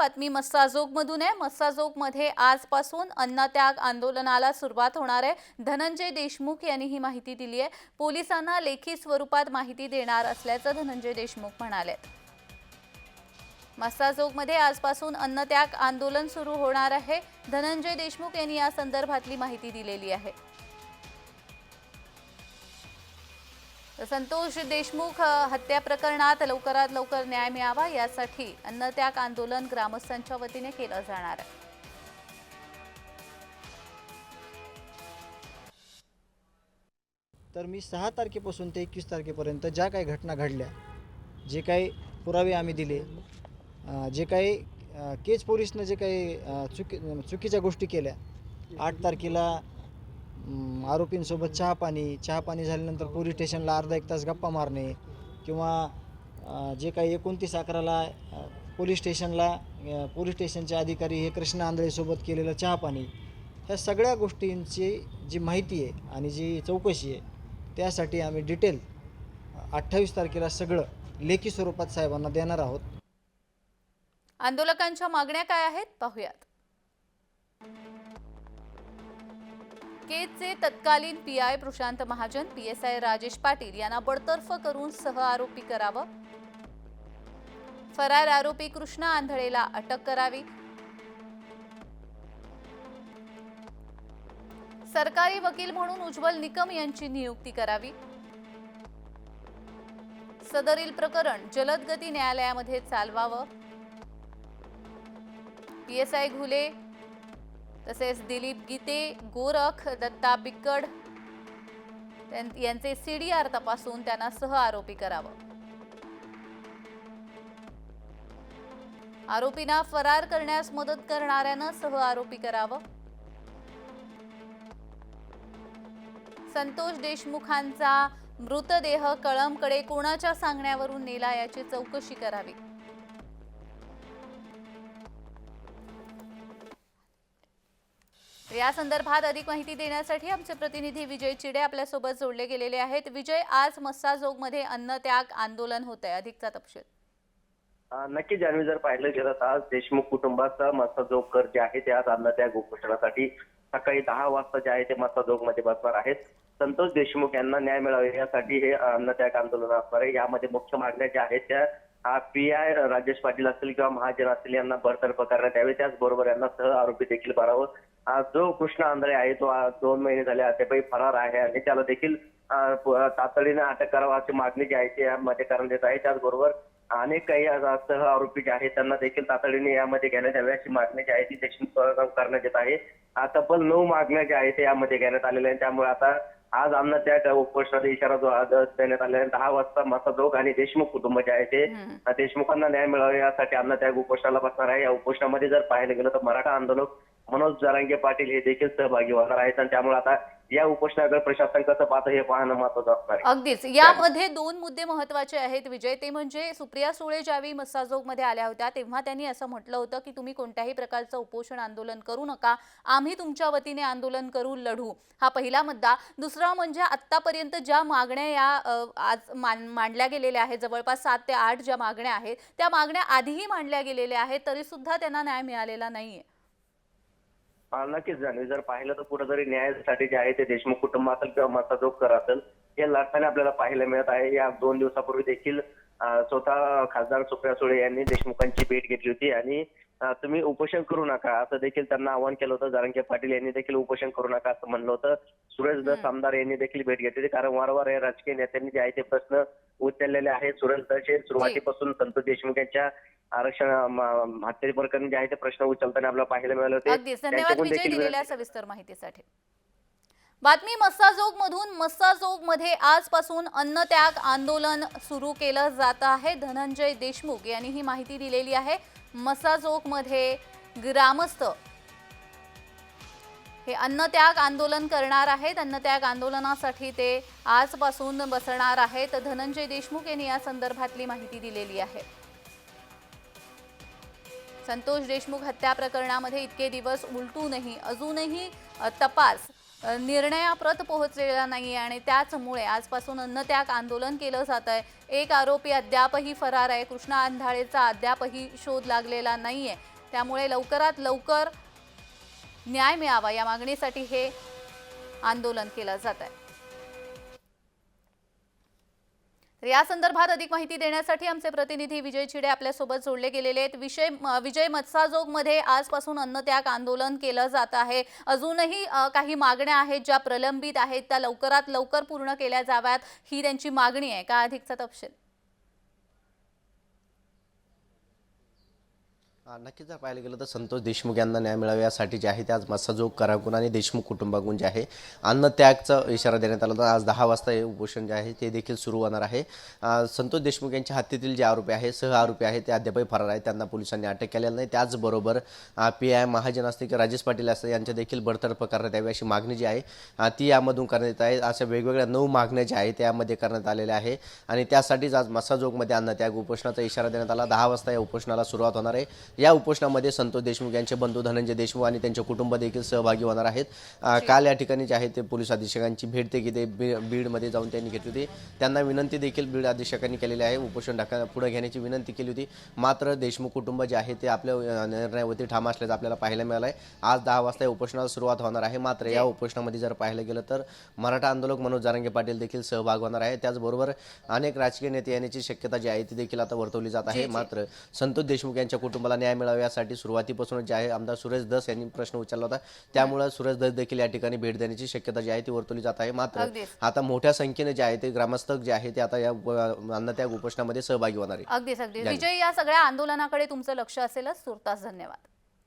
बातमी मस्साजोगमधून आहे. मस्साजोगमध्ये आजपासून अन्नत्याग आंदोलनाला सुरुवात होणार आहे. धनंजय देशमुख यांनी ही माहिती दिली आहे. पोलिसांना लेखी स्वरूपात माहिती देणार असल्याचं धनंजय देशमुख म्हणाले. मस्साजोगमध्ये आजपासून अन्नत्याग आंदोलन सुरू होणार आहे. धनंजय देशमुख यांनी या संदर्भातली माहिती दिलेली आहे. संतोष देशमुख हत्या प्रकरणात लवकरात लवकर न्याय मिळावा यासाठी अन्नत्याग आंदोलन ग्रामस्थांच्या वतीने केलं जाणार आहे. तर मी सहा तारखेपासून ते एकवीस तारखेपर्यंत ज्या काही घटना घडल्या जे काही पुरावे आम्ही दिले जे काही केज पोलिसनं जे काही चुकी चुकीच्या गोष्टी केल्या आठ तारखेला आरोपींसोबत चहा पाणी झाल्यानंतर पोलीस स्टेशनला अर्धा एक तास गप्पा मारणे किंवा जे काही एकोणतीस अकराला पोलीस स्टेशनला पोलीस स्टेशनचे अधिकारी हे कृष्ण आंधळेसोबत केलेलं चहा पाणी ह्या सगळ्या गोष्टींची जी माहिती आहे आणि जी चौकशी आहे त्यासाठी आम्ही डिटेल अठ्ठावीस तारखेला सगळं लेखी स्वरूपात साहेबांना देणार आहोत. आंदोलकांच्या मागण्या काय आहेत? पाहूयात. केजचे तत्कालीन P I Prashant Mahajan P S I Rajesh Patil यांना बडतर्फ करून सह आरोपी करावं. फरार आरोपी कृष्णा आंधळेला अटक करावी. सरकारी वकील म्हणून उज्ज्वल निकम यांची नियुक्ती करावी. सदरील प्रकरण जलदगती न्यायालयामध्ये चालवावं. पी एस आय घुले तसेच दिलीप गीते गोरख दत्ता बिक्कड त्यां- यांचे सीडीआर तपासून त्यांना सह आरोपी करावं. आरोपींना फरार करण्यास मदत करणाऱ्यानं सह आरोपी करावं. संतोष देशमुखांचा मृतदेह कळमकडे कोणाच्या सांगण्यावरून नेला याची चौकशी करावी. या संदर्भात अधिक माहिती देण्यासाठी आमचे प्रतिनिधी विजय चिडे आपल्यासोबत जोडले गेलेले आहेत. विजय आज मस्साजोगमध्ये अन्नत्याग आंदोलन होत आहे अधिकचा तपशील. नक्की जाणवी जर पाहिलं गेलं तर आज देशमुख कुटुंबाचा मस्ताजोग जे आहे ते आज अन्नत्याग उपोषणासाठी सकाळी दहा वाजता जे आहे ते मस्ताजोगमध्ये बसणार आहेत. संतोष देशमुख यांना न्याय मिळावे यासाठी हे अन्नत्याग आंदोलन असणार आहे. यामध्ये मुख्य मागण्या ज्या आहेत त्या पी आय राजेश पाटील असतील किंवा महाजन असतील यांना बडतर्फ करण्यात यावे. त्याचबरोबर यांना सह आरोपी देखील करावं जो कृष्ण आंधळे आहे तो दोन महिने झाले अद्यापही फरार आहे आणि त्याला देखील तातडीने अटक करावा अशी मागणी जी आहे ती यामध्ये करण्यात येत आहे. त्याचबरोबर अनेक काही सह आरोपी जे आहेत त्यांना देखील तातडीने यामध्ये घेण्यात यावे अशी मागणी जी आहे ती देखील करण्यात येत आहे. तब्बल नऊ मागण्या ज्या आहेत यामध्ये घेण्यात आलेल्या आहेत. त्यामुळे आता आज आमना त्या उपोषणाचा इशारा जो आज देण्यात आलेला आहे. दहा वाजता मसाजोग आणि देशमुख कुटुंब जे आहे ते हम्म. देशमुखांना न्याय मिळावा यासाठी अन्न त्या उपोषणाला बसणार आहे. या उपोषणामध्ये जर पाहायला गेलं तर मराठा आंदोलक मनोज जरांगे पाटील हे देखील सहभागी होणार आहेत. आणि त्यामुळे आता या उपोषणाकडे प्रशासन कसं पाहतं हे पाहणं महत्वाचं असणार आहे. अगदीच. यामध्ये दोन मुद्दे महत्त्वाचे आहेत विजय. ते म्हणजे सुप्रिया सुळे ज्यावेळी मस्साजोगमध्ये आल्या होत्या तेव्हा त्यांनी असं म्हटलं होतं की तुम्ही कोणत्याही प्रकारचं उपोषण आंदोलन करू नका. आम्ही तुमच्या वतीने आंदोलन करू लढू. हा पहिला मुद्दा. दुसरा म्हणजे आत्तापर्यंत ज्या मागण्या या अ, आज मान मांडल्या गेलेल्या आहेत जवळपास सात ते आठ ज्या मागण्या आहेत त्या मागण्या आधीही मांडल्या गेलेल्या आहेत तरी सुद्धा त्यांना न्याय मिळालेला नाहीये. नक्कीच जाणवे जर पाहिलं तर कुठेतरी न्यायासाठी जे आहे ते देशमुख कुटुंब असेल किंवा मसाजोगकर असेल हे लढताना आपल्याला पाहायला मिळत आहे. या दोन दिवसापूर्वी देखील स्वतः खासदार सुप्रिया सुळे यांनी देशमुखांची भेट घेतली होती आणि तुम्ही उपोषण करू नका. असं देखील त्यांना आवाहन केलं होतं. जारंगे पाटील यांनी देखील उपोषण करू नका असं म्हणलं होतं. सुरेश दस आमदार यांनी देखील भेट घेतली कारण वारंवार या राजकीय नेत्यांनी जे आहे ते प्रश्न उचललेले आहेत. सुरेश दस हे सुरुवातीपासून संतोष देशमुख यांच्या आरक्षण म- हत्या प्रकरणी जे आहे ते प्रश्न उचलताना आपल्याला पाहायला मिळाले होते. धन्यवाद विजय दिलेल्या सविस्तर माहितीसाठी. बातमी मस्साजोग मधून मस्साजोगमध्ये आजपासून अन्नत्याग आंदोलन सुरू केलं जात आहे. धनंजय देशमुख यांनी ही माहिती दिलेली आहे. मसाजोकमध्ये ग्रामस्थ हे अन्नत्याग आंदोलन करणार आहेत. अन्नत्याग आंदोलनासाठी ते आजपासून बसणार आहेत. धनंजय देशमुख यांनी या संदर्भातली माहिती दिलेली आहे. संतोष देशमुख हत्या प्रकरणामध्ये इतके दिवस उलटूनही अजूनही तपास निर्णयाप्रत पोहोचलेला नाही आणि त्याचमुळे आजपासून अन्नत्याग आंदोलन केलं जात आहे एक आरोपी अद्यापही फरार आहे. कृष्णा अंधाळेचा अद्यापही शोध लागलेला नाही आहे त्यामुळे लवकरात लवकर न्याय मिळावा या मागणीसाठी हे आंदोलन केलं जात आहे तर या संदर्भात अधिक माहिती देण्यासाठी आमचे प्रतिनिधी विजय चिडे आपल्यासोबत जोडले गेलेले आहेत. विषय विजय मत्साजोगमध्ये आजपासून अन्नत्याग आंदोलन केलं जात आहे. अजूनही काही मागण्या आहेत ज्या प्रलंबित आहेत त्या लवकरात लवकर पूर्ण केल्या जाव्यात ही त्यांची मागणी आहे. का अधिकचा तपशील हा, नक्कीच जर पाहायला गेलं तर संतोष देशमुख यांना न्याय मिळावा यासाठी जे आहे ते आज मत्स्यजोग कराकून आणि देशमुख कुटुंबाकडून जे आहे अन्नत्यागचा इशारा देण्यात आला होता. आज दहा वाजता हे उपोषण जे आहे ते देखील सुरू होणार आहे. संतोष देशमुख यांच्या हत्येतील जे आरोपी आहे सह आरोपी आहेत ते अद्यापही फरार आहेत. त्यांना पोलिसांनी अटक केलेली नाही. त्याचबरोबर पी आय महाजन असते की राजेश पाटील असते यांच्या देखील बडतर्फ करण्यात यावी अशी मागणी जी आहे ती यामधून करण्यात येत आहे. अशा वेगवेगळ्या नऊ मागण्या ज्या आहेत त्यामध्ये करण्यात आलेल्या आहे. आणि त्यासाठीच आज मसाजोगमध्ये अन्नत्याग उपोषणाचा इशारा देण्यात आला. दहा वाजता या उपोषणाला सुरुवात होणार आहे. या उपोषणामध्ये संतोष देशमुख यांचे बंधू धनंजय देशमुख आणि त्यांचे कुटुंब देखील सहभागी होणार आहेत. काल या ठिकाणी जे आहे ते पोलीस अधीक्षकांची भेट देखील ते बी- बीडमध्ये जाऊन त्यांनी घेतली होती. त्यांना विनंती देखील बीड अधीक्षकांनी केलेली आहे. उपोषण ढाका पुढे घेण्याची विनंती केली होती. मात्र देशमुख कुटुंब जे आहे ते आपल्या निर्णयावरती ठाम असल्याचं आपल्याला पाहायला मिळालं आहे आज दहा वाजता या उपोषणाला सुरुवात होणार आहे. मात्र या उपोषणामध्ये जर पाहायला गेलं तर मराठा आंदोलक मनोज जारंगे पाटील देखील सहभाग होणार आहे. त्याचबरोबर अनेक राजकीय नेते येण्याची शक्यता जी आहे ती देखील आता वर्तवली जात आहे. मात्र संतोष देशमुख यांच्या कुटुंबाला न्याय मिळावा यासाठी सुरुवातीपासूनच जे आहे आमदार सुरेश दस यांनी प्रश्न उचलला होता. त्यामुळे सुरेश दस देखील या ठिकाणी भेट देण्याची शक्यता जी आहे ती वर्तवली जात आहे. मात्र. आता मोठ्या संख्येने जे आहे ते ग्रामस्थ जे आहे ते आता या अ, अन्नत्याग उपोषणामध्ये सहभागी होणार आहे अगदीच झाली. विजय या सगळ्या आंदोलनाकडे तुमचं लक्ष असेलच. तुर्तास धन्यवाद.